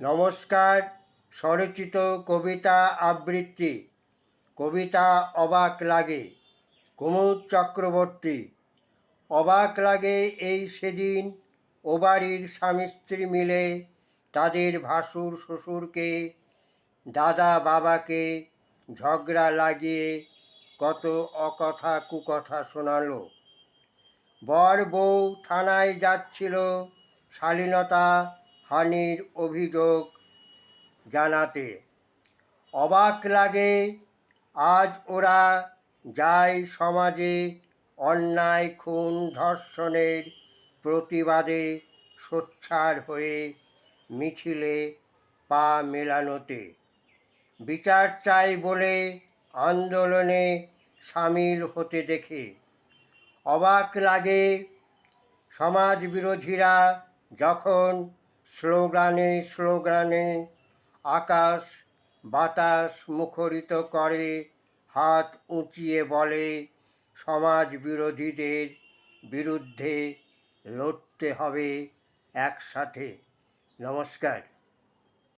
নমস্কার, স্বরচিত কবিতা আবৃত্তি। কবিতা অবাক লাগে, কুমুদ চক্রবর্তী। অবাক লাগে এই সেদিন ও বাড়ির স্বামী স্ত্রী মিলে তাদের ভাসুর শ্বশুরকে, দাদা বাবাকে ঝগড়া লাগিয়ে কত অকথা কুকথা শোনালো। বর বউ থানায় যাচ্ছিল, শালীনতা হানির অভিযোগ জানাতে অবাক লাগে, আজ ওরা যায় সমাজে অন্যায় খুন ধর্ষণের প্রতিবাদে সোচ্চার হয়ে মিছিলে পা মেলানোতে। বিচার চাই বলে আন্দোলনে সামিল হতে দেখে অবাক লাগে সমাজ বিরোধীরা যখন স্লোগানে স্লোগানে আকাশ বাতাস মুখরিত করে, হাত উঁচিয়ে বলে, সমাজ বিরোধীদের বিরুদ্ধে লড়তে হবে একসাথে। নমস্কার।